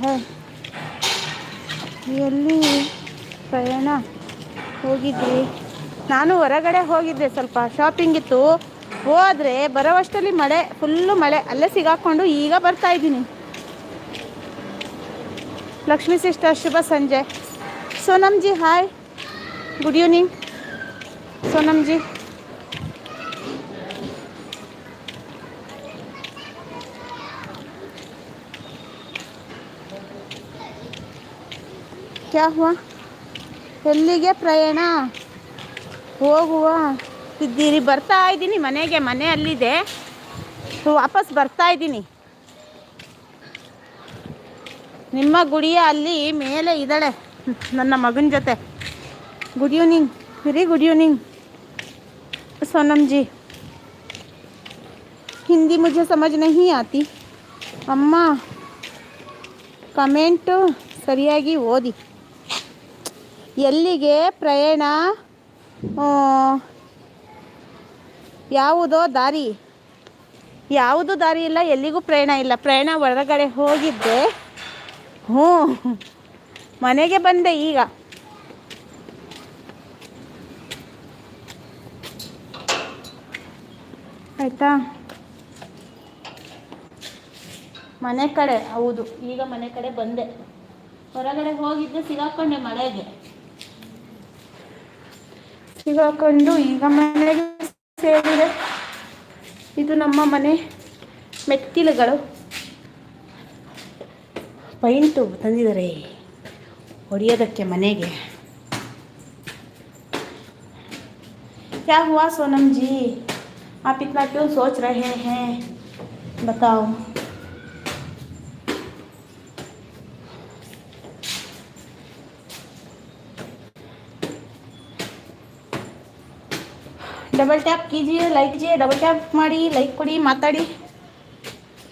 ಹೇ ಎಲ್ಲಿ? ಪ್ರಯಾಣ? ಹೋಗಿದ್ವಿ ನಾನು ಹೊರಗಡೆ ಹೋಗಿದ್ದೆ ಸ್ವಲ್ಪ. ಶಾಪಿಂಗ್ ಇತ್ತು. ಹೋದರೆ ಬರೋವಷ್ಟಲ್ಲಿ ಮಳೆ ಫುಲ್ಲು ಮಳೆ. ಅಲ್ಲೇ ಸಿಗಾಕೊಂಡು ಈಗ ಬರ್ತಾ ಇದ್ದೀನಿ. ಲಕ್ಷ್ಮೀ ಸಿಸ್ಟರ್, ಶುಭ ಸಂಜೆ. Sonam ji hi good evening Sonam ಕ್ಯಾ ಹುವಾ ಎಲ್ಲಿಗೆ ಪ್ರಯಾಣ ಹೋಗುವ ಇದ್ದೀರಿ ಬರ್ತಾ ಇದ್ದೀನಿ ಮನೆಗೆ ಮನೆ ಅಲ್ಲಿದೆ ವಾಪಸ್ ಬರ್ತಾ ಇದ್ದೀನಿ ನಿಮ್ಮ ಗುಡಿಯ ಅಲ್ಲಿ ಮೇಲೆ ಇದ್ದಾಳೆ ನನ್ನ ಮಗನ ಜೊತೆ good evening very good evening Sonam ji Hindi मुझे समझ नहीं आती ಅಮ್ಮ ಕಮೆಂಟು ಸರಿಯಾಗಿ ಓದಿ ಎಲ್ಲಿಗೆ ಪ್ರಯಾಣ? ಯಾವುದೋ ದಾರಿ. ಯಾವುದು ದಾರಿ ಇಲ್ಲ, ಎಲ್ಲಿಗೂ ಪ್ರಯಾಣ ಇಲ್ಲ. ಪ್ರಯಾಣ ಹೊರಗಡೆ ಹೋಗಿದ್ದೆ. ಹ್ಞೂ, ಮನೆಗೆ ಬಂದೆ ಈಗ. ಆಯಿತಾ? ಮನೆ ಕಡೆ, ಹೌದು, ಈಗ ಮನೆ ಕಡೆ ಬಂದೆ. ಹೊರಗಡೆ ಹೋಗಿದ್ದೆ, ಸಿಗಾಕೊಂಡೆ ಮಳೆಗೆ. ಸಿಗಾಕೊಂಡು ಈಗ ಮನೆಗೆ ಸೇರಿದೆ ಇದು ನಮ್ಮ ಮನೆ ಮೆಟ್ಟಿಲುಗಳು ಪೈಂಟು ತಂದಿದ್ದಾರೆ ಹೊಡೆಯೋದಕ್ಕೆ ಮನೆಗೆ क्या हुआ सोनम जी आप इतना क्यों सोच रहे हैं बताओ ಡಬಲ್ ಟ್ಯಾಪ್ ಕೀಜಿಯೇ ಲೈಕ್ ಜಿ ಡಬಲ್ ಟ್ಯಾಪ್ ಮಾಡಿ ಲೈಕ್ ಕೊಡಿ, ಮಾತಾಡಿ.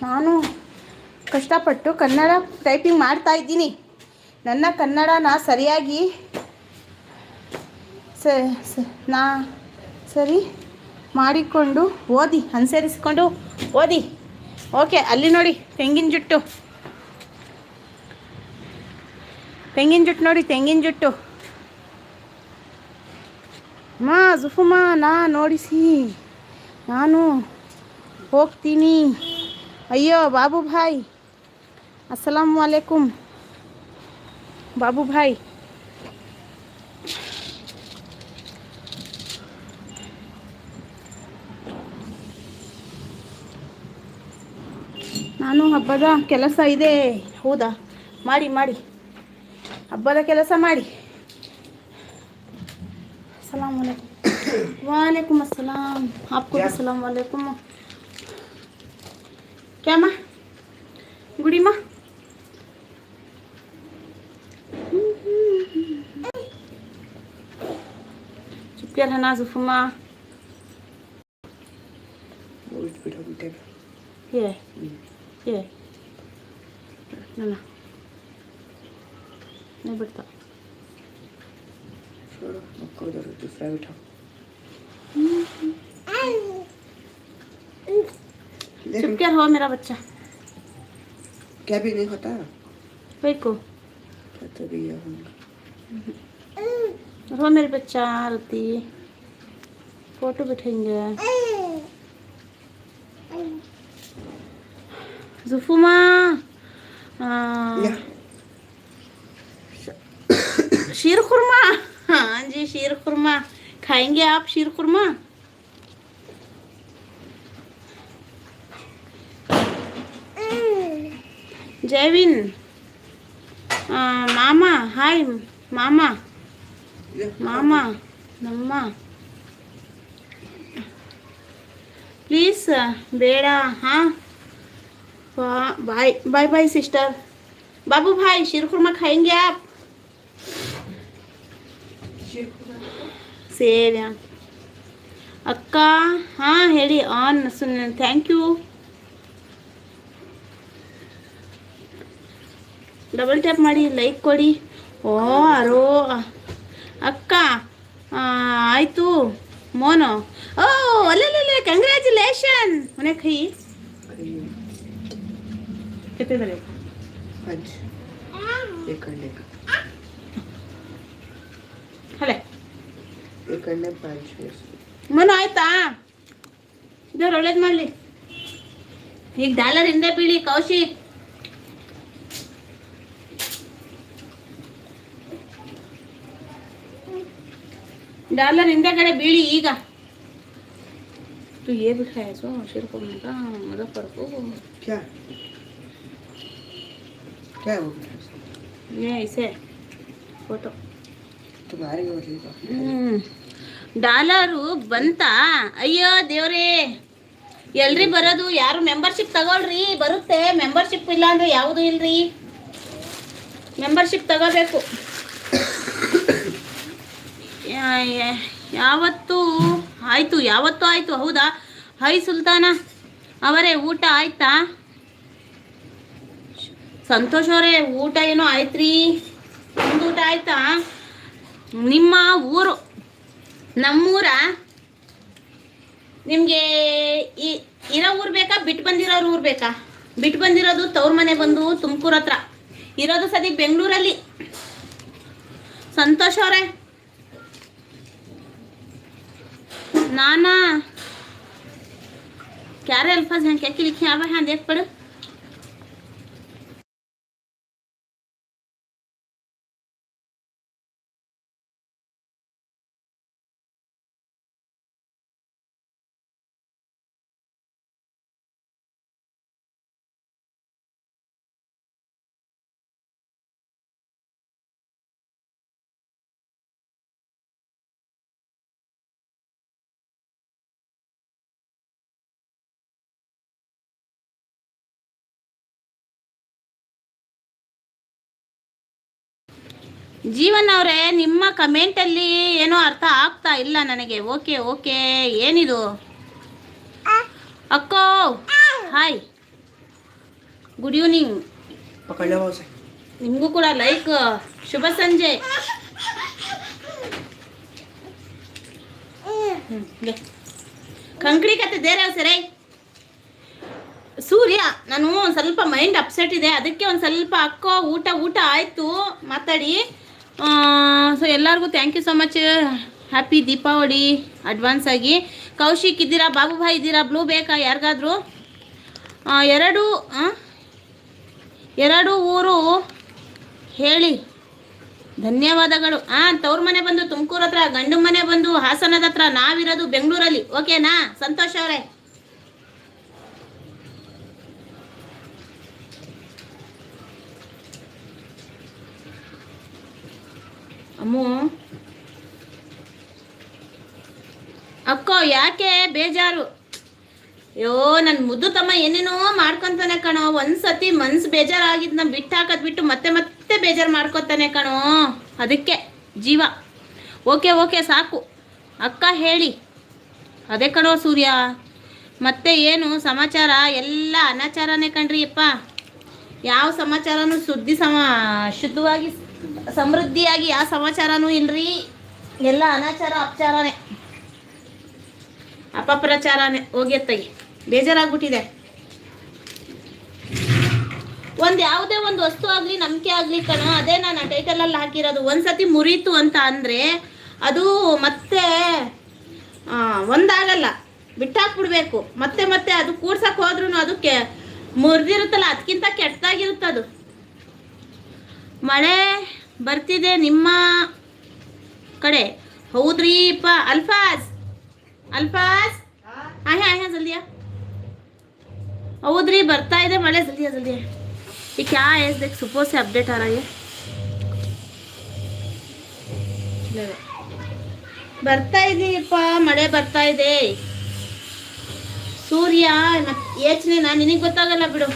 ನಾನು ಕಷ್ಟಪಟ್ಟು ಕನ್ನಡ ಟೈಪಿಂಗ್ ಮಾಡ್ತಾ ಇದ್ದೀನಿ. ನನ್ನ ಕನ್ನಡನ ಸರಿಯಾಗಿ ಸ- ನಾ ಸರಿ ಮಾಡಿಕೊಂಡು ಓದಿ, ಅನುಸರಿಸಿಕೊಂಡು ಓದಿ. ಓಕೆ, ಅಲ್ಲಿ ನೋಡಿ, ತೆಂಗಿನ ಜುಟ್ಟು. ತೆಂಗಿನ ಜುಟ್ಟು ನೋಡಿ, ತೆಂಗಿನ ಜುಟ್ಟು. ಮಾ ಜುಫುಮಾ ನಾ ನೋಡಿಸಿ ನಾನು ಹೋಗ್ತೀನಿ ಅಯ್ಯೋ ಬಾಬು ಭಾಯ್ ಅಸ್ಸಲಾಂ ವಾಲೇಕುಮ್ ಬಾಬು ಭಾಯ್ ನಾನು ಹಬ್ಬದ ಕೆಲಸ ಇದೆ ಹೌದಾ ಮಾಡಿ ಮಾಡಿ ಹಬ್ಬದ ಕೆಲಸ ಮಾಡಿ अस्सलाम वालेकुम वालेकुम अस्सलाम आपको भी अस्सलाम वालेकुम क्या माँ गुड़ी माँ चुप क्या रहना जुफुमा ये मेरा बच्चा। क्या भी नहीं होता? कोई को। तो भी ये होगा। रो मेरे बच्चा आरती। फ़ोटो बैठेंगे जुफुमा शीर खुरमा। हाँ जी शीर खुरमा। खाएँगे आप शीर खुरमा? जयविन ಆ, ಮಾಮ ಹಾಯ್ ಮಾಮ या ಮಾಮ ನಮ್ಮ ಪ್ಲೀಸ್ ಬೇಡ ಹಾಂ बाय बाय बाय सिस्टर बाबू भाई शीर खुरमा खाएंगे आप ಸೇರಿ ಅಕ್ಕ ಹಾಂ ಹೇಳಿ on Sun thank you double tap ಮಾಡಿ ಲೈಕ್ ಕೊಡಿ. ಓ, ಅರೋ, ಅಕ್ಕ ಆಯಿತು. ಮೋನು. ಓ ಅಲ್ಲ ಕಂಗ್ರ್ಯಾಚುಲೇಷನ್ ಮನೆ ಕೈ. ಮನು, ಆಯ್ತಾ? ಇದ್ರ ಒಳ್ಳೇದು ಮಾಡಲಿ. ಈಗ ಡಾಲರ್ ಹಿಂದೆ ಬೀಳಿ, ಕೌಶಿಕ್. ಡಾಲರ್ ಹಿಂದೆಗಡೆ ಬೀಳಿ ಈಗ तू ये भी खाया सो शेर को महंगा मुजफ्फर को क्या क्या हो गया ये ऐसे फोटो तुम्हारे मतलब ಹ್ಮ್ ಡಾಲರು ಬಂತಾ ಅಯ್ಯೋ ದೇವ್ರೇ ಎಲ್ರಿ ಬರೋದು ಯಾರು ಮೆಂಬರ್ಶಿಪ್ ತಗೊಳ್ರಿ ಬರುತ್ತೆ ಮೆಂಬರ್ಶಿಪ್ ಇಲ್ಲ ಅಂದ್ರೆ ಯಾವುದು ಇಲ್ರಿ ಮೆಂಬರ್ಶಿಪ್ ತಗೋಬೇಕು ಯಾ- ಯಾ- ಯಾವತ್ತು ಆಯ್ತು ಯಾವತ್ತು ಆಯ್ತು, ಹೌದಾ? ಹೈ ಸುಲ್ತಾನ, ಅವರೇ, ಊಟ ಆಯ್ತಾ? ಸಂತೋಷ ಅವರೇ, ಊಟ ಏನೋ ಆಯ್ತ್ರಿ? ನಿಮ್ದು ಊಟ ಆಯ್ತಾ? ನಿಮ್ಮ ಊರು, ನಮ್ಮೂರ? ನಿಮಗೆ ಇರೋ ಊರು ಬೇಕಾ? ಬಿಟ್ಟು ಬಂದಿರೋರು ಊರು ಬೇಕಾ? ಬಿಟ್ಟು ಬಂದಿರೋದು ತವ್ರ ಮನೆ ಬಂದು ತುಮಕೂರು ಹತ್ರ. ಇರೋದು ಸದ್ಯಕ್ಕೆ ಬೆಂಗಳೂರಲ್ಲಿ. ಸಂತೋಷ ಅವರೇ नाना। क्या अल्फाज हैं? क्या क्या लिखे आवा हैं देख पढ़। ಜೀವನ್ ಅವರೇ ನಿಮ್ಮ ಕಮೆಂಟಲ್ಲಿ ಏನೋ ಅರ್ಥ ಆಗ್ತಾ ಇಲ್ಲ ನನಗೆ. Okay okay. ಏನಿದು? ಅಕ್ಕೋ ಹಾಯ್ ಗುಡ್ ಈವ್ನಿಂಗ್ ನಿಮಗೂ ಕೂಡ ಲೈಕ್ ಶುಭ ಸಂಜೆ. ಕಂಕಡಿ ಕತೆ ದೇರವ್ ಸರೈ. ಸೂರ್ಯ ನಾನು ಸ್ವಲ್ಪ ಮೈಂಡ್ ಅಪ್ಸೆಟ್ ಇದೆ. ಅದಕ್ಕೆ ಒಂದು ಸ್ವಲ್ಪ ಅಕ್ಕೋ ಊಟ ಊಟ ಆಯಿತು. ಮಾತಾಡಿ. ಸೊ ಎಲ್ಲರಿಗೂ thank you so much happy Deepavali advance ಆಗಿ. ಕೌಶಿಕ್ ಇದ್ದೀರಾ, ಬಾಬುಭಾಯಿ ಇದ್ದೀರಾ ಬ್ಲೂ ಬೇಕಾ ಯಾರಿಗಾದರೂ? ಎರಡು? ಎರಡು ಊರು ಹೇಳಿ. ಧನ್ಯವಾದಗಳು. ಹಾಂ ತವ್ರ ಮನೆ ಬಂದು ತುಮಕೂರು ಹತ್ರ, ಗಂಡು ಮನೆ ಬಂದು ಹಾಸನದ ಹತ್ರ ನಾವಿರೋದು ಬೆಂಗಳೂರಲ್ಲಿ. ಓಕೆನಾ ಸಂತೋಷ್ ಅವರೇ. ಅಮ್ಮು. ಅಕ್ಕೋ, ಯಾಕೆ? ಬೇಜಾರು. ಅಯ್ಯೋ ನನ್ನ ಮುದ್ದು ತಮ್ಮ ಏನೇನೋ ಮಾಡ್ಕೊಂತಾನೆ ಕಣೋ. ಒಂದ್ಸತಿ ಮನ್ಸು ಬೇಜಾರಾಗಿದ್ನ ಬಿಟ್ಟು ಹಾಕೋದ್ ಬಿಟ್ಟು ಮತ್ತೆ ಮತ್ತೆ ಬೇಜಾರು ಮಾಡ್ಕೊತಾನೆ ಕಣೋ. ಅದಕ್ಕೆ ಜೀವ. ಓಕೆ ಓಕೆ, ಸಾಕು. ಅಕ್ಕ ಹೇಳಿ. ಅದೇ ಕಣೋ ಸೂರ್ಯ. ಮತ್ತೆ ಏನು ಸಮಾಚಾರ? ಎಲ್ಲ ಅನಾಚಾರನೇ ಕಣ್ರಿ ಅಪ್ಪ. ಯಾವ ಸಮಾಚಾರನೂ ಸುದ್ದಿ ಸಮ ಶುದ್ಧವಾಗಿ ಸಮೃದ್ಧಿಯಾಗಿ ಯಾವ ಸಮಾಚಾರನೂ ಇಲ್ರಿ. ಎಲ್ಲ ಅನಾಚಾರ ಅಪಚಾರನೇ. ಅಪಪ್ರಚಾರನೇ. ಹೋಗ್ಯತ್ತಗಿ ಬೇಜಾರಾಗ್ಬಿಟ್ಟಿದೆ. ಒಂದು ಯಾವುದೇ ಒಂದು ವಸ್ತು ಆಗಲಿ ನಂಬಿಕೆ ಆಗಲಿ ಕಣೋ ಅದೇ ನಾನು ಆ ಟೈಟಲಲ್ಲಿ ಹಾಕಿರೋದು. ಒಂದ್ಸತಿ ಮುರಿತು ಅಂತ ಅಂದರೆ ಅದು ಮತ್ತೆ ಆ, ಒಂದಾಗಲ್ಲ. ಬಿಟ್ಟಾಕ್ಬಿಡ್ಬೇಕು. ಮತ್ತೆ ಮತ್ತೆ ಅದು ಕೂಡ್ಸಕ್ಕೆ ಹೋದ್ರೂ ಅದಕ್ಕೆ ಮುರಿದಿರುತ್ತಲ್ಲ ಅದಕ್ಕಿಂತ ಕೆಟ್ಟದಾಗಿರುತ್ತದು. ಮಳೆ ಬರ್ತಿದೆ ನಿಮ್ಮ ಕಡೆ ಹೌದ್ರಿಪ್ಪ ಅಲ್ಫಾಸ್ ಅಲ್ಫಾಸ್ ಆಹೆ ಆಹೆ ಜಲ್ದಿಯಾ ಹೌದ್ರಿ ಬರ್ತಾ ಇದೆ ಮಳೆ ಜಲ್ದಿಯಾ ಜಲ್ದಿಯಾ ये क्या है देख सुबह से अपडेट आ रहा है ले लो. ಬರ್ತಾ ಇದೆಯಪ್ಪ ಮಳೆ ಬರ್ತಾ ಇದೆ ಸೂರ್ಯ ಯೋಚನೆ ನಾ ನಿನಗೆ ಗೊತ್ತಾಗಲ್ಲ ಬಿಡು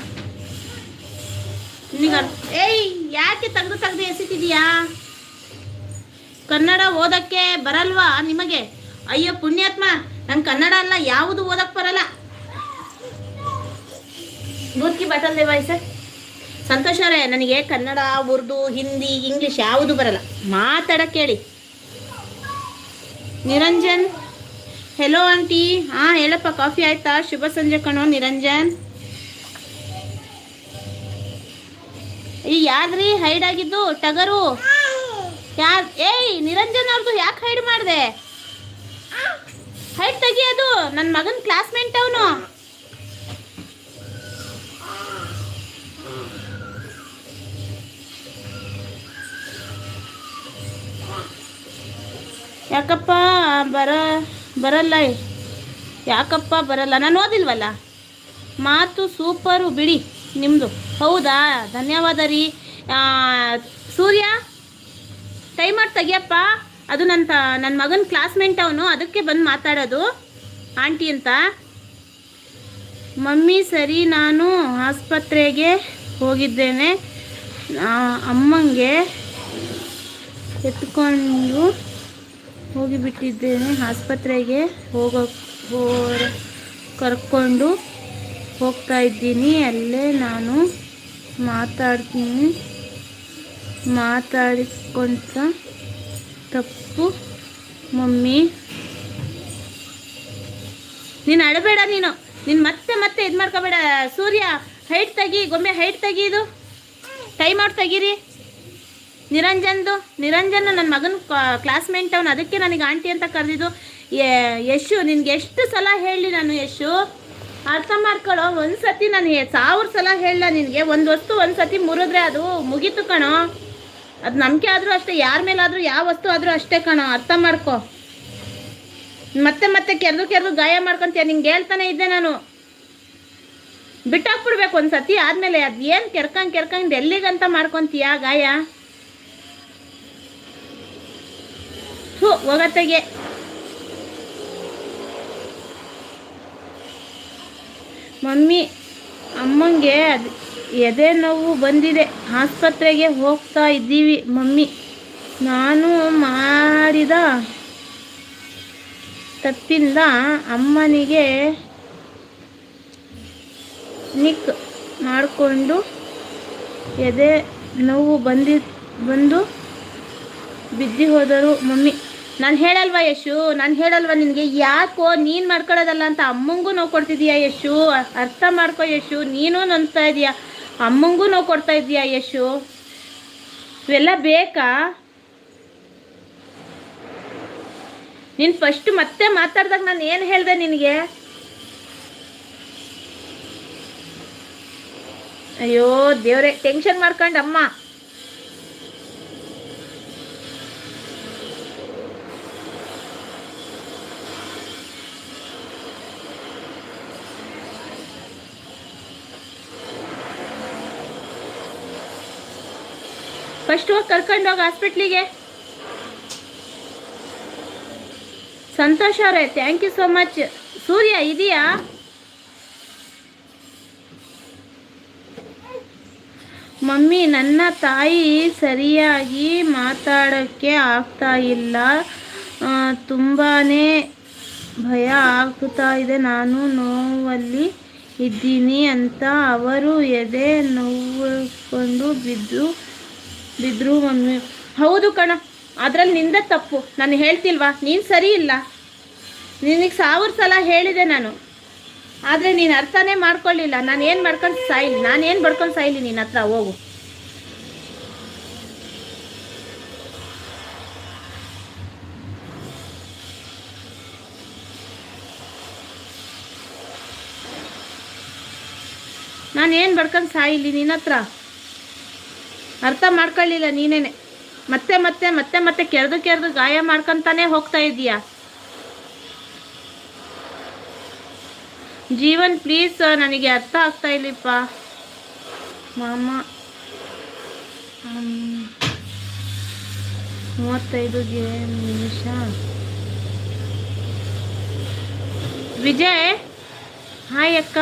ಏಯ್, ಯಾಕೆ ತೆಗೆದು ತಂದು ಎಸಿತಿದ್ಯಾ? ಕನ್ನಡ ಓದಕ್ಕೆ ಬರಲ್ವಾ ನಿಮಗೆ? ಅಯ್ಯೋ, ಪುಣ್ಯಾತ್ಮ, ನಂಗೆ ಕನ್ನಡ ಅಲ್ಲ, ಯಾವುದು ಓದಕ್ಕೆ ಬರಲ್ಲ. ಬೂತ್ಕಿ ಬಟಲ್ ದೇವಾಯ್ ಸರ್. ಸಂತೋಷ ರೇ ನನಗೆ ಕನ್ನಡ, ಉರ್ದು, ಹಿಂದಿ, ಇಂಗ್ಲೀಷ್ ಯಾವುದು ಬರಲ್ಲ. ಮಾತಾಡಕ್ಕೆ ಹೇಳಿ ನಿರಂಜನ್ ಹೆಲೋ ಆಂಟಿ ಹಾಂ, ಹೇಳಪ್ಪ ಕಾಫಿ ಆಯ್ತಾ? ಶುಭ ಸಂಜೆ ಕಣೋ, ನಿರಂಜನ್. ಈ ಯಾರ್ರಿ ಹೈಡ್ ಆಗಿದ್ದು? ಟಗರು? ಯಾರ್ ಏಯ್, ನಿರಂಜನ್ ಅವ್ರದ್ದು ಯಾಕೆ ಹೈಡ್ ಮಾಡಿದೆ? ಹೈಡ್ ತೆಗಿಯೋದು ನನ್ನ ಮಗನ ಕ್ಲಾಸ್ಮೇಟ್ ಅವನು. ಯಾಕಪ್ಪ ಬರ ಬರಲ್ಲ? ಯಾಕಪ್ಪ ಬರಲ್ಲ? ನಾನು ಓದಿಲ್ವಲ್ಲ? ಮಾತು ಸೂಪರು ಬಿಡಿ. ನಿಮ್ಮದು ಹೌದಾ? ಧನ್ಯವಾದ ರೀ. ಸೂರ್ಯ ಟೈಮರ್ ತೆಗಿಯಪ್ಪ. ಅದು ನನ್ನ ತ ನನ್ನ ಮಗನ ಕ್ಲಾಸ್ಮೇಟ್ ಅವನು. ಅದಕ್ಕೆ ಬಂದು ಮಾತಾಡೋದು. ಆಂಟಿ ಅಂತ. ಮಮ್ಮಿ, ಸರಿ, ನಾನು ಆಸ್ಪತ್ರೆಗೆ ಹೋಗಿದ್ದೇನೆ. ಅಮ್ಮಂಗೆ ಎತ್ಕೊಂಡು ಹೋಗಿಬಿಟ್ಟಿದ್ದೇನೆ. ಆಸ್ಪತ್ರೆಗೆ ಹೋಗೋ ಕರ್ಕೊಂಡು ಹೋಗ್ತಾ ಇದ್ದೀನಿ, ಅಲ್ಲೇ ನಾನು ಮಾತಾಡ್ತೀನಿ. ಮಾತಾಡಿಕೊಂತ ತಪ್ಪು, ಮಮ್ಮಿ. ನೀನು ಅಳಬೇಡ ನೀನು. ನೀನು ಮತ್ತೆ ಮತ್ತೆ ಇದು ಮಾಡ್ಕೋಬೇಡ. ಸೂರ್ಯ ಹೈಟ್ ತೆಗಿ, ಗೊಂಬೆ ಹೈಟ್ ತೆಗಿ ಇದು. ಟೈಮ್ ಔಟ್ ತೆಗೀರಿ. ನಿರಂಜನ್ದು ನಿರಂಜನ್ ನನ್ನ ಮಗನ ಕ್ಲಾಸ್ಮೇಟ್ ಅವನು ಅದಕ್ಕೆ ನನಗೆ ಆಂಟಿ ಅಂತ ಕರೆದಿದ್ದು. ಯಶು, ನಿನಗೆ ಎಷ್ಟು ಸಲ ಹೇಳಿ ನಾನು, ಯಶು? ಅರ್ಥ ಮಾಡ್ಕೊಳ್ಳೋ ಒಂದ್ಸತಿ ನಾನು ಸಾವಿರ ಸಲ ಹೇಳಲ್ಲ ನಿನಗೆ, ಒಂದು ವಸ್ತು ಒಂದ್ಸತಿ ಮುರಿದ್ರೆ ಅದು ಮುಗೀತು ಕಣೋ. ಅದು ನಂಬಿಕೆ ಆದರೂ ಅಷ್ಟೇ, ಯಾರ ಮೇಲಾದರೂ ಯಾವ ವಸ್ತು ಆದರೂ ಅಷ್ಟೇ ಕಣೋ, ಅರ್ಥ ಮಾಡ್ಕೊ. ಮತ್ತೆ ಮತ್ತೆ ಕೆರೆದು ಕೆರೆದು ಗಾಯ ಮಾಡ್ಕೊಂತೀಯ, ನಿಂಗೆ ಹೇಳ್ತಾನೆ ಇದ್ದೆ ನಾನು. ಬಿಟ್ಟಾಕ್ಬಿಡ್ಬೇಕು ಒಂದು ಸತಿ ಆದಮೇಲೆ, ಅದು ಏನು ಕೆರ್ಕಂಗೆ ಕೆರ್ಕಂಗೆ ಎಲ್ಲಿಗಂತ ಮಾಡ್ಕೊತೀಯ ಗಾಯ? ಹೋ ಹೋಗತ್ತೆಗೆ ಮಮ್ಮಿ, ಅಮ್ಮಂಗೆ ಅದು ಎದೆ ನೋವು ಬಂದಿದೆ. ಆಸ್ಪತ್ರೆಗೆ ಹೋಗ್ತಾ ಇದ್ದೀವಿ ಮಮ್ಮಿ. ನಾನು ಮಾಡಿದ ತಪ್ಪಿಂದ ಅಮ್ಮನಿಗೆ ನಿಕ್ ಮಾಡಿಕೊಂಡು ಎದೆ ನೋವು ಬಂದಿ, ಬಂದು ಬಿದ್ದಿ ಹೋದರು ಮಮ್ಮಿ. ನಾನು ಹೇಳಲ್ವಾ ಯಶು? ನಾನು ಹೇಳಲ್ವಾ ನಿನಗೆ? ಯಾಕೋ ನೀನು ಮಾಡ್ಕೊಳ್ಳೋದಲ್ಲ ಅಂತ ಅಮ್ಮಂಗೂ ನೋವು ಕೊಡ್ತಿದೀಯಾ ಯಶು? ಅರ್ಥ ಮಾಡ್ಕೋ ಯಶು, ನೀನು ನೊಂದ್ತಾ ಇದೀಯಾ? ಅಮ್ಮಂಗೂ ನೋವು ಕೊಡ್ತಾ ಇದೀಯಾ ಯಶು? ಇವೆಲ್ಲ ಬೇಕಾ? ನೀನು ಫಸ್ಟ್ ಮತ್ತೆ ಮಾತಾಡ್ದಾಗ ನಾನು ಏನು ಹೇಳಿದೆ ನಿನಗೆ? ಅಯ್ಯೋ ದೇವ್ರೆ ಟೆನ್ಷನ್ ಮಾಡ್ಕೊಂಡು ಅಮ್ಮ ಫಸ್ಟ್ ಹೋಗಿ ಕರ್ಕೊಂಡು ಹೋಗಿ ಹಾಸ್ಪಿಟ್ಲಿಗೆ ಸಂತೋಷ್ ಅವರೇ thank you so much Surya ಇದೆಯಾ? ಮಮ್ಮಿ, ನನ್ನ ತಾಯಿ ಸರಿಯಾಗಿ ಮಾತಾಡೋಕ್ಕೆ ಆಗ್ತಾ ಇಲ್ಲ. ತುಂಬಾ ಭಯ ಆಗ್ತಾ ಇದೆ. ನಾನು ನೋವಲ್ಲಿ ಇದ್ದೀನಿ ಅಂತ ಅವರು ಎದೆ ನೋವಿಕೊಂಡು ಬಿದ್ದು ಬಿದ್ರು ಮಮ್ಮಿ ಹೌದು ಕಣ, ಅದ್ರಲ್ಲಿ ನಿಂದ ತಪ್ಪು. ನಾನು ಹೇಳ್ತಿಲ್ವಾ, ನೀನು ಸರಿ ಇಲ್ಲ. ನಿನಗೆ ಸಾವಿರ ಸಲ ಹೇಳಿದೆ ನಾನು. ಆದರೆ ನೀನು ಅರ್ಥನೇ ಮಾಡ್ಕೊಳ್ಳಿಲ್ಲ. ನಾನು ಏನು ಮಾಡ್ಕೊಂಡು ಸಾಯಿಲಿ ನಾನು ಏನು ಬಡ್ಕೊಂಡು ಸಾಯಿಲಿ ನಿನ್ನ ಹತ್ರ, ಹೋಗು. ನಾನು ಏನು ಬಡ್ಕೊಂಡು ಸಾಯಿಲಿ ನಿನ್ನ ಹತ್ರ? ಅರ್ಥ ಮಾಡ್ಕೊಳ್ಳಿಲ್ಲ ನೀನೇನೆ. ಮತ್ತೆ ಮತ್ತೆ ಮತ್ತೆ ಮತ್ತೆ ಕೆರೆದು ಕೆರೆದು ಗಾಯ ಮಾಡ್ಕೊಂತಾನೆ ಹೋಗ್ತಾ ಇದೀಯಾ ಜೀವನ್ ಪ್ಲೀಸ್ ನನಗೆ ಅರ್ಥ ಆಗ್ತಾ ಇಲ್ಲಪ್ಪ. ಮಾಮ. ಮೂವತ್ತೈದು ನಿಮಿಷ. ವಿಜಯ್, ಹಾಯ್ ಅಕ್ಕ.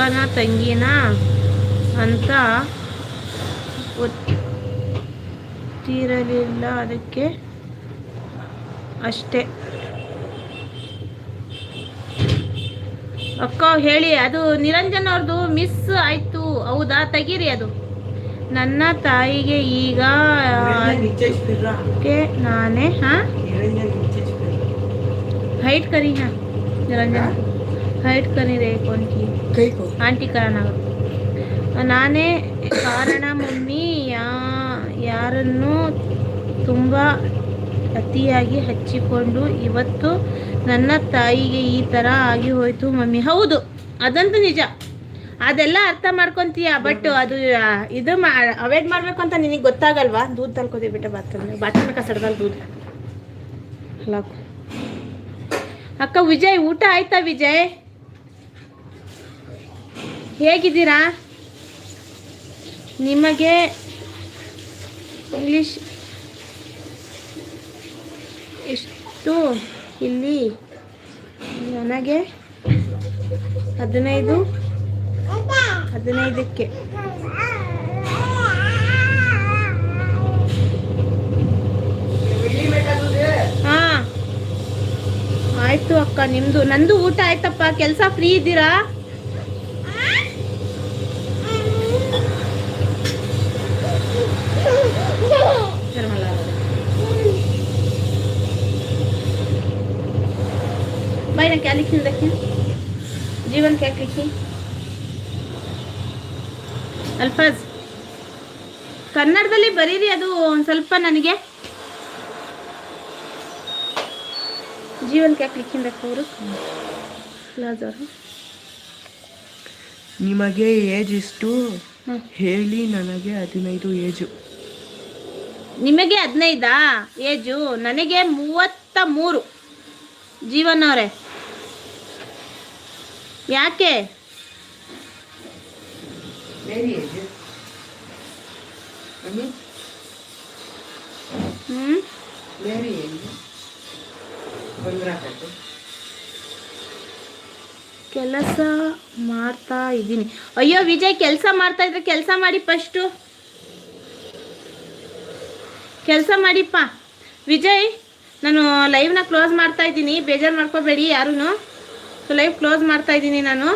ಅಕ್ಕನ ತಂಗಿನ ಅಂತ ಗೊತ್ತಿರಲಿಲ್ಲ ಅದಕ್ಕೆ ಅಷ್ಟೇ. ಅಕ್ಕ ಹೇಳಿ ಅದು ನಿರಂಜನ್ ಅವ್ರದ್ದು ಮಿಸ್ ಆಯ್ತು. ಹೌದಾ? ತೆಗೀರಿ ಅದು. ನನ್ನ ತಾಯಿಗೆ ಈಗ ನಾನೇ ನಿತ್ಯ ಹೈಟ್ ಕರಿ ಹಾ? ನಿರಂಜನ್. ನಿತ್ಯ ಸ್ಪಿರ್ರಾ हाइट करी है निरंजन हाइट करी रे कौन की ಕೈ ಕೋ ಆಂಟಿ ಕಾರಣ ನಾನೇ ಕಾರಣ ಮಮ್ಮಿ ಯಾ ಯಾರನ್ನು ತುಂಬ ಅತಿಯಾಗಿ ಹಚ್ಚಿಕೊಂಡು ಇವತ್ತು ನನ್ನ ತಾಯಿಗೆ ಈ ಥರ ಆಗಿ ಹೋಯ್ತು ಮಮ್ಮಿ ಹೌದು ಅದಂತೂ ನಿಜ ಅದೆಲ್ಲ ಅರ್ಥ ಮಾಡ್ಕೊಂತೀಯ ಬಟ್ ಅದು ಆ, ಇದು ಮಾ ಅವಾಯ್ಡ್ ಮಾಡಬೇಕು ಅಂತ ನಿನಗೆ ಗೊತ್ತಾಗಲ್ವಾ ದೂದ್ ತಲ್ಕೋದಿ ಬಿಟ್ಟ ಬಾತ್ರೂಮ್ ಬಾತ್ರೂಮ್ ಕಸಡ್ದಲ್ಲ ದೂದ್ ಹಲಾಕು ಅಕ್ಕ ವಿಜಯ್ ಊಟ ಆಯ್ತಾ ವಿಜಯ್ ಹೇಗಿದ್ದೀರಾ? ನಿಮಗೆ ಇಂಗ್ಲೀಷ್ ಎಷ್ಟು ಇಲ್ಲಿ ನನಗೆ ಹದಿನೈದು, ಹದಿನೈದಕ್ಕೆ. ಹಾಂ. ಆಯ್ತು ಅಕ್ಕ ನಿಮ್ಮದು ನಂದು ಊಟ ಆಯ್ತಪ್ಪ, ಕೆಲಸ ಫ್ರೀ ಇದ್ದೀರಾ? भाई ने क्या लिखी देखिए जीवन क्या लिखी ಅಲ್ಫಾಜ್ ಕನ್ನಡದಲ್ಲಿ ಬರೀರಿ ಅದು ಒಂದು ಸ್ವಲ್ಪ ನನಗೆ ಜೀವನ್ ಕ್ಯಾಕ್ ಲಿಖಿಂದಕ್ಕೆ ಅವರು ಪ್ಲಾಜ್ ಅವರು ನಿಮಗೆ ಏಜ್ ಎಷ್ಟು ಹ್ಮ್. ಹೇಳಿ ನನಗೆ ಹದಿನೈದು ಏಜು ನಿಮಗೆ ಹದಿನೈದಾ ಏಜು ನನಗೆ ಮೂವತ್ತ ಮೂರು ಜೀವನ್ ಅವರೇ ಯಾಕೆ? ಕೆಲಸ ಮಾಡ್ತಾ ಇದ್ದೀನಿ. ಅಯ್ಯೋ ವಿಜಯ್ ಕೆಲಸ ಮಾಡ್ತಾ ಇದ್ರೆ ಕೆಲಸ ಮಾಡಿ ಫಸ್ಟು ಕೆಲಸ ಮಾಡಿಪ್ಪ. ವಿಜಯ್ ನಾನು ಲೈವ್ನ ಕ್ಲೋಸ್ ಮಾಡ್ತಾ ಇದ್ದೀನಿ. ಬೇಜಾರು ಮಾಡ್ಕೋಬೇಡಿ ಯಾರೂ ಸೊ ಲೈವ್ ಕ್ಲೋಸ್ ಮಾಡ್ತಾ ಇದ್ದೀನಿ ನಾನು.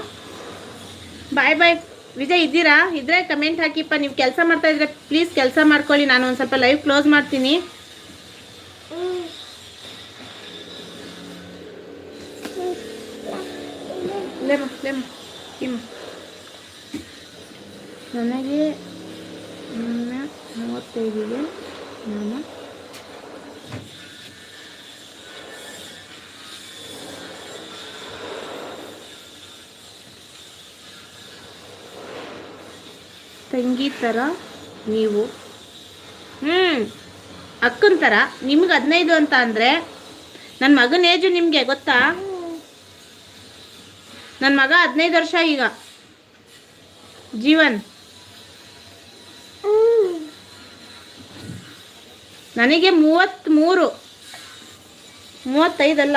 ಬಾಯ್ ಬಾಯ್ ವಿಜಯ್, ಇದ್ದೀರಾ? ಇದ್ರೆ ಕಮೆಂಟ್ ಹಾಕಿಪ್ಪ. ನೀವು ಕೆಲಸ ಮಾಡ್ತಾ ಇದ್ರೆ ಪ್ಲೀಸ್ ಕೆಲಸ ಮಾಡ್ಕೊಳ್ಳಿ. ನಾನು ಒಂದು ಸ್ವಲ್ಪ ಲೈವ್ ಕ್ಲೋಸ್ ಮಾಡ್ತೀನಿ. ನನಗೆ ಮೂವತ್ತೈದಿಗೆ, ನಾನು ತಂಗಿ ಥರ ನೀವು? ಹ್ಞೂ ಅಕ್ಕನ ಥರ ನಿಮ್ಗೆ ಹದಿನೈದು ಅಂತ ಅಂದರೆ ನನ್ನ ಮಗನ ಏಜು ನಿಮಗೆ ಗೊತ್ತಾ? ನನ್ನ ಮಗ ಹದಿನೈದು ವರ್ಷ ಈಗ. ಜೀವನ್. ನನಗೆ ಮೂವತ್ತ್ಮೂರು ಮೂವತ್ತೈದಲ್ಲ